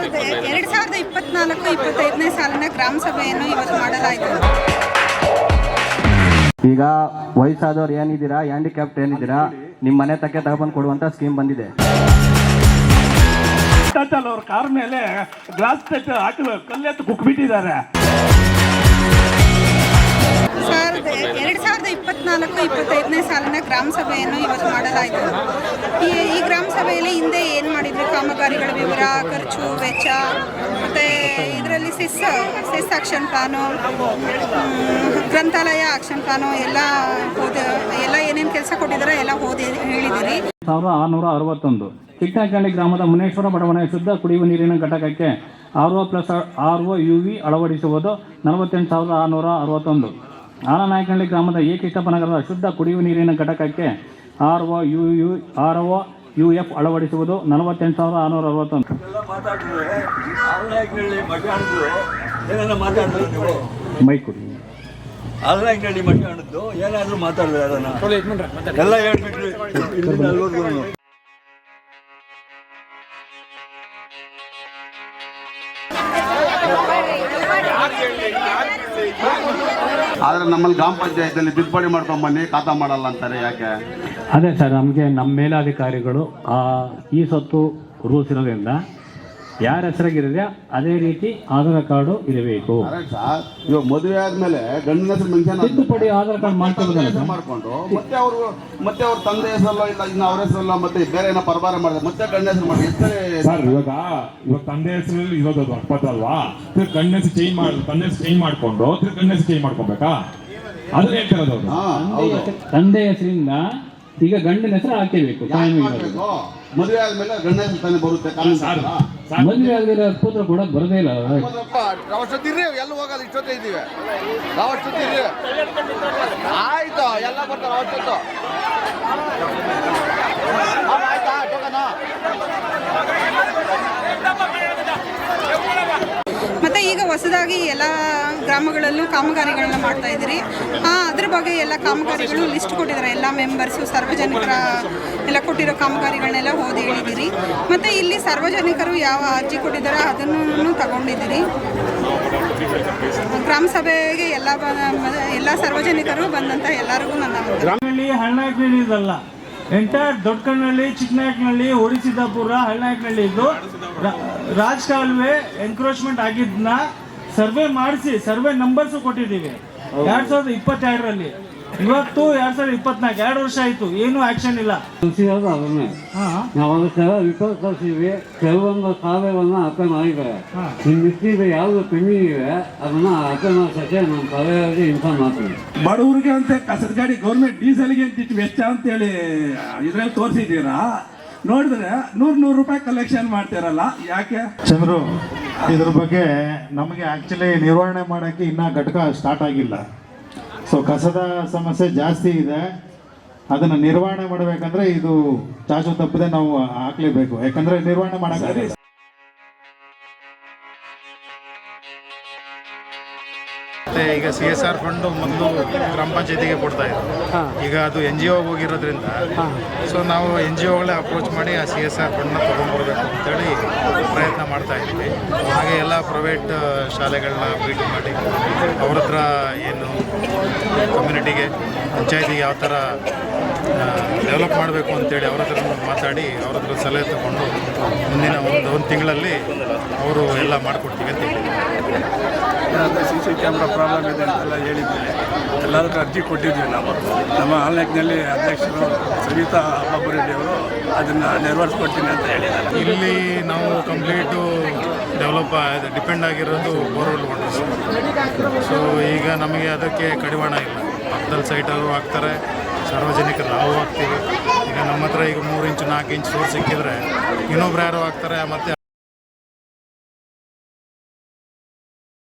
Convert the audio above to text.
ಎರಡು ಸಾವಿರದ ಇಪ್ಪತ್ನಾಲ್ಕು ಇಪ್ಪತ್ತೈದನೇ ಸಾಲಿನ ಗ್ರಾಮ ಸಭೆಯನ್ನು ಇವತ್ತು ಮಾಡಲಾಯಿತು. ಈಗ ವಯಸ್ಸಾದವ್ರು ಏನಿದ್ದೀರಾ ಹ್ಯಾಂಡಿಕ್ಯಾಪ್ಟ್ ಏನಿದ್ದೀರಾ ನಿಮ್ಮ ಮನೆ ತಕ್ಕೆ ತಗೊಂಡು ಕೊಡುವಂತ ಸ್ಕೀಮ್ ಬಂದಿದೆ. ಅವ್ರ ಕಾರ್ ಮೇಲೆ ಗ್ಲಾಸ್ ಟಚ್ ಹಾಕಿ ಕಲ್ಲೆತ್ತು ಕುಕ್ಬಿಟ್ಟಿದ್ದಾರೆ. ಸರ್ ಎರಡು ಸಾವಿರದ ಇಪ್ಪತ್ನಾಲ್ಕು, ಇಪ್ಪತ್ತೈದನೇ ಸಾಲಿನ ಗ್ರಾಮ ಸಭೆಯನ್ನು ಇವತ್ತು ಮಾಡಲಾಯಿತು. ಈ ಈ ಗ್ರಾಮ ಸಭೆಯಲ್ಲಿ ಹಿಂದೆ ಏನು ಮಾಡಿದ್ರು? ಕಾಮಗಾರಿಗಳ ವಿವರ, ಖರ್ಚು, ವೆಚ್ಚ, ಮತ್ತು ಇದರಲ್ಲಿ ಸಿಸ್ ಸಿಸ್ ಆಕ್ಷನ್ ಪ್ಲಾನು ಗ್ರಂಥಾಲಯ ಆಕ್ಷನ್ ಪ್ಲಾನು ಎಲ್ಲ ಓದ, ಎಲ್ಲ ಏನೇನು ಕೆಲಸ ಕೊಟ್ಟಿದ್ದಾರೆ ಎಲ್ಲ ಓದಿ ಹೇಳಿದ್ದೀರಿ ಸಾವಿರದ ಆರುನೂರ ಅರವತ್ತೊಂದು. ಚಿಕ್ಕನಕಳ್ಳಿ ಗ್ರಾಮದ ಮುನೇಶ್ವರ ಬಡಾವಣೆ ಶುದ್ಧ ಕುಡಿಯುವ ನೀರಿನ ಘಟಕಕ್ಕೆ R O plus R O U V ಅಳವಡಿಸುವುದು ನಲವತ್ತೆಂಟು ಸಾವಿರದ ಆರುನೂರ ಅರವತ್ತೊಂದು. ಆಲನಾಯಕನಹಳ್ಳಿ ಗ್ರಾಮದ ಎ ಕೃಷ್ಣಪ್ಪನಗರದ ಶುದ್ಧ ಕುಡಿಯುವ ನೀರಿನ ಘಟಕಕ್ಕೆ R O U U R O U F ಅಳವಡಿಸುವುದು ನಲವತ್ತೆಂಟು ಸಾವಿರದ ಆರುನೂರ ಅರವತ್ತೊಂದು. ಮೈ ಕೊಡಿ. ಆಲ್ನಾಯ್ಕನಹಳ್ಳಿ ಮಠಾಣದ್ದು ಏನಾದರೂ ಮಾತಾಡಿದ್ರೆ ಅದನ್ನ. ಎಲ್ಲ ಹೇಳ್ಬಿಟ್ರಿ. ಆದ್ರೆ ನಮ್ಮಲ್ಲಿ ಗ್ರಾಮ ಪಂಚಾಯತಿಯಲ್ಲಿ ತಿದ್ದುಪಡಿ ಮಾಡ್ಕೊಂಬನ್ನಿ ಖಾತಾ ಮಾಡಲ್ಲ ಅಂತಾರೆ ಯಾಕೆ? ಅದೇ ಸರ್, ನಮಗೆ ನಮ್ಮ ಮೇಲಾಧಿಕಾರಿಗಳು ಈ ಸೊತ್ತು ರೂಲ್ಸ್ ಇರೋದ್ರಿಂದ ಯಾರ ಹೆಸರಾಗಿರುತ್ತೆ ಅದೇ ರೀತಿ ಆಧಾರ್ ಕಾರ್ಡು ಇರಬೇಕು. ಕರೆಕ್ಟ್ ಸರ್ ಇವಾಗ ಮದುವೆ ಆದ್ಮೇಲೆ ಗಂಡನ ಹೆಸರು ಮೆನ್ಷನ್ ತಿದ್ದುಪಡಿ ಆಧಾರ್ ಕಾರ್ಡ್ ಮಾಡ್ಕೊಂಡು ಸರ್ ಮಾಡ್ಕೊಂಡು. ಮತ್ತೆ ಅವರು ಮತ್ತೆ ಅವ್ರ ತಂದೆ ಹೆಸರಲ್ಲ ಇಲ್ಲ ಇನ್ನು ಅವ್ರ ಹೆಸರಲ್ಲ ಮತ್ತೆ ಬೇರೆ ಏನೋ ಪರಬಾರ ಮಾಡಿದ್ರೆ ಮತ್ತೆ ಗಂಡ ಹೆಸರು ಮಾಡಿ. ಎಷ್ಟೇ ಸರ್ ಇವಾಗ ಇವಾಗ ತಂದೆ ಹೆಸರಲ್ಲಿ ಇರೋದು ಅದು ಅಲ್ವಾ? ತಿರ್ಗಿ ಗಂಡ ಹೆಸರು ಚೇಂಜ್ ಮಾಡಿ ತಂದೆ ಹೆಸರು ಚೇಂಜ್ ಮಾಡ್ಕೊಂಡು ತಿರ್ಗಿ ಗಂಡ ಹೆಸರು ಚೇಂಜ್ ಮಾಡ್ಕೊಬೇಕಾ? ಅದ್ರ ಹೇಳ್ತಿರೋದು ಅವರು ಹಾ ಹೌದು. ತಂದೆ ಹೆಸರಿಂದ ಈಗ ಗಂಡನ ಹೆಸರು ಹಾಕಬೇಕು ಮದುವೆ ಆದ್ಮೇಲೆ ಗಂಡ ಹೆಸರು ತಾನೇ ಬರುತ್ತೆ ಮದುವೆ ಪುತ್ರ ಕೂಡ ಬರದೇ ಇಲ್ಲ. ನಾವಷ್ಟೊತ್ತಿರ್ರಿ ಎಲ್ಲ ಹೋಗೋದು ಇಷ್ಟೊತ್ತೇ ಇದ್ದೀವಿ. ಆಯ್ತು ಎಲ್ಲ ಬರ್ತಾರೆ ಅವಷ್ಟೊತ್ತು ಆಯ್ತಾ ಟೋಕನ ಈಗ ಹೊಸದಾಗಿ ಎಲ್ಲ ಗ್ರಾಮಗಳಲ್ಲೂ ಕಾಮಗಾರಿಗಳನ್ನ ಮಾಡ್ತಾ ಇದ್ದೀರಿ. ಹಾಂ, ಅದ್ರ ಬಗ್ಗೆ ಎಲ್ಲ ಕಾಮಗಾರಿಗಳು ಲಿಸ್ಟ್ ಕೊಟ್ಟಿದ್ದಾರೆ. ಎಲ್ಲ ಮೆಂಬರ್ಸು ಸಾರ್ವಜನಿಕರ ಎಲ್ಲ ಕೊಟ್ಟಿರೋ ಕಾಮಗಾರಿಗಳನ್ನೆಲ್ಲ ಓದಿ ಹೇಳಿದ್ದೀರಿ. ಮತ್ತು ಇಲ್ಲಿ ಸಾರ್ವಜನಿಕರು ಯಾವ ಅರ್ಜಿ ಕೊಟ್ಟಿದ್ದಾರೆ ಅದನ್ನು ತಗೊಂಡಿದ್ದೀರಿ. ಗ್ರಾಮ ಸಭೆಗೆ ಎಲ್ಲ ಎಲ್ಲ ಸಾರ್ವಜನಿಕರು ಬಂದಂಥ ಎಲ್ಲರಿಗೂ ನನ್ನ ಹಣ ಇದಲ್ಲ. ಎಂಟೈರ್ ದೊಡ್ಡಕಣ್ಣಲ್ಲಿ ಚಿಕ್ಕನಾಯಕನಹಳ್ಳಿ ಒಡಿಸಿದ್ದಾಪುರ ಹಳ್ಳನಾಯಕನಹಳ್ಳಿ ಇದ್ದು ರಾಜ್ ಕಾಲುವೆ ಎನ್ಕ್ರೋಚ್ಮೆಂಟ್ ಆಗಿದ್ದನ್ನ ಸರ್ವೆ ಮಾಡಿಸಿ ಸರ್ವೆ ನಂಬರ್ಸು ಕೊಟ್ಟಿದ್ದೀವಿ. ಎರಡ್ ಸಾವಿರದ ಇಪ್ಪತ್ತೆರಡರಲ್ಲಿ. ಇವತ್ತು ಎರಡ್ ಸಾವಿರದ ಇಪ್ಪತ್ನಾಲ್ಕು ಎರಡು ವರ್ಷ ಆಯ್ತು ಏನು ಆಕ್ಷನ್ ಇಲ್ಲ. ಕಲಿಸಿರೋದು ಅದನ್ನೇ. ಹಾ. ನಾವು ಅದಕ್ಕೆಲ್ಲ ರಿಪೋರ್ಟ್ ಕಳಿಸಿದ್ವಿ ಕೆಲವೊಂದು ಕಾವ್ಯವನ್ನ ಅರ್ಥ ಮಾಡಿದ್ದಾರೆ. ಇನ್ನು ಮಿಕ್ಕಿದ ಯಾವುದು ಪೆಂಡಿಂಗ್ ಇವೆ ಅದನ್ನ ಅರ್ಥ ಮಾಡಿಸಕ್ಕೆ ನಮ್ಮ ಸಭೆಯಲ್ಲಿ ಇನ್ಫಾರ್ಮ್ ಮಾಡ್ತೀವಿ. ಬಡವರಿಗೆ ಅಂತ ಕಸದ ಗಾಡಿ ಗೌರ್ಮೆಂಟ್ ಡೀಸೆಲ್ಗೆ ಅಂತ ಇಟ್ಟು ವೆಚ್ಚ ಅಂತೇಳಿ ಇದ್ರಲ್ಲಿ ತೋರಿಸಿದ್ದೀರಾ? ನೋಡಿದ್ರೆ ನೂರ್ ನೂರು ರೂಪಾಯಿ ಕಲೆಕ್ಷನ್ ಮಾಡ್ತಿರಲ್ಲ ಯಾಕೆ? ಚಂದ್ರು ಇದ್ರ ಬಗ್ಗೆ ನಮಗೆ ಆಕ್ಚುಲಿ ನಿರ್ವಹಣೆ ಮಾಡೋಕ್ಕೆ ಇನ್ನೂ ಘಟಕ ಸ್ಟಾರ್ಟ್ ಆಗಿಲ್ಲ. ಸೊ ಕಸದ ಸಮಸ್ಯೆ ಜಾಸ್ತಿ ಇದೆ. ಅದನ್ನು ನಿರ್ವಹಣೆ ಮಾಡಬೇಕಂದ್ರೆ ಇದು ಚಾಚು ತಪ್ಪದೆ ನಾವು ಹಾಕ್ಲೇಬೇಕು. ಯಾಕಂದ್ರೆ ನಿರ್ವಹಣೆ ಮಾಡೋಕ್ಕೆ ಮತ್ತೆ ಈಗ ಸಿ ಎಸ್ ಆರ್ ಫಂಡು ಮೊದಲು ಗ್ರಾಮ ಪಂಚಾಯತಿಗೆ ಕೊಡ್ತಾ ಇದ್ರು. ಈಗ ಅದು ಎನ್ ಜಿ ಒಗೆ ಹೋಗಿರೋದ್ರಿಂದ ಸೊ ನಾವು ಎನ್ ಜಿ ಒಗಳೇ ಅಪ್ರೋಚ್ ಮಾಡಿ ಆ ಸಿ ಎಸ್ ಆರ್ ಫಂಡ್ನ ತೊಗೊಂಡ್ಬರ್ಬೇಕು ಅಂತೇಳಿ ಪ್ರಯತ್ನ ಮಾಡ್ತಾ ಇದ್ವಿ. ಹಾಗೆ ಎಲ್ಲ ಪ್ರೈವೇಟ್ ಶಾಲೆಗಳನ್ನ ಭೇಟಿ ಮಾಡಿ ಅವ್ರ ಹತ್ರ ಏನು ಕಮ್ಯುನಿಟಿಗೆ ಪಂಚಾಯತಿಗೆ ಯಾವ ಥರ ಡೆವಲಪ್ ಮಾಡಬೇಕು ಅಂತೇಳಿ ಅವ್ರ ಹತ್ರ ಮಾತಾಡಿ ಅವ್ರ ಹತ್ರ ಸಲಹೆ ತಗೊಂಡು ಮುಂದಿನ ಒಂದು ಒಂದು ತಿಂಗಳಲ್ಲಿ ಅವರು ಎಲ್ಲ ಮಾಡಿಕೊಡ್ತೀವಿ ಅಂತ ಹೇಳಿದ್ರು ಸಿ ಸಿ ಕ್ಯಾಮ್ರಾ ಪ್ರಾಬ್ಲಮ್ ಇದೆ ಅಂತೆಲ್ಲ ಹೇಳಿದ್ದೇನೆ ಎಲ್ಲದಕ್ಕೂ ಅರ್ಜಿ ಕೊಟ್ಟಿದ್ದೀವಿ ನಾವು. ನಮ್ಮ ಆನ್ಲೈನ್ನಲ್ಲಿ ಅಧ್ಯಕ್ಷರು ಸವಿತಾ ಬಾಬು ರೆಡ್ಡಿಯವರು ಅದನ್ನು ನೆರವೇರಿಸ್ಕೊಡ್ತೀನಿ ಅಂತ ಹೇಳಿದ್ದಾರೆ. ಇಲ್ಲಿ ನಾವು ಕಂಪ್ಲೀಟು ಡೆವಲಪ್ ಡಿಪೆಂಡ್ ಆಗಿರೋದು ಬೋರ್ವೆಲ್ ವಾಟರ್ಸ್ ಸೊ ಈಗ ನಮಗೆ ಅದಕ್ಕೆ ಕಡಿವಾಣ ಇಲ್ಲ. ಪಕ್ಕದಲ್ಲಿ ಸೈಟವರು ಹಾಕ್ತಾರೆ. ಸಾರ್ವಜನಿಕರು ನಾವು ಹಾಕ್ತೀವಿ. ಈಗ ನಮ್ಮ ಹತ್ರ ಈಗ ಮೂರು ಇಂಚು ನಾಲ್ಕು ಇಂಚ್ ಸೋರ್ಸ್ ಸಿಕ್ಕಿದ್ರೆ ಇನ್ನೊಬ್ರು ಯಾರು ಹಾಕ್ತಾರೆ, ಮತ್ತು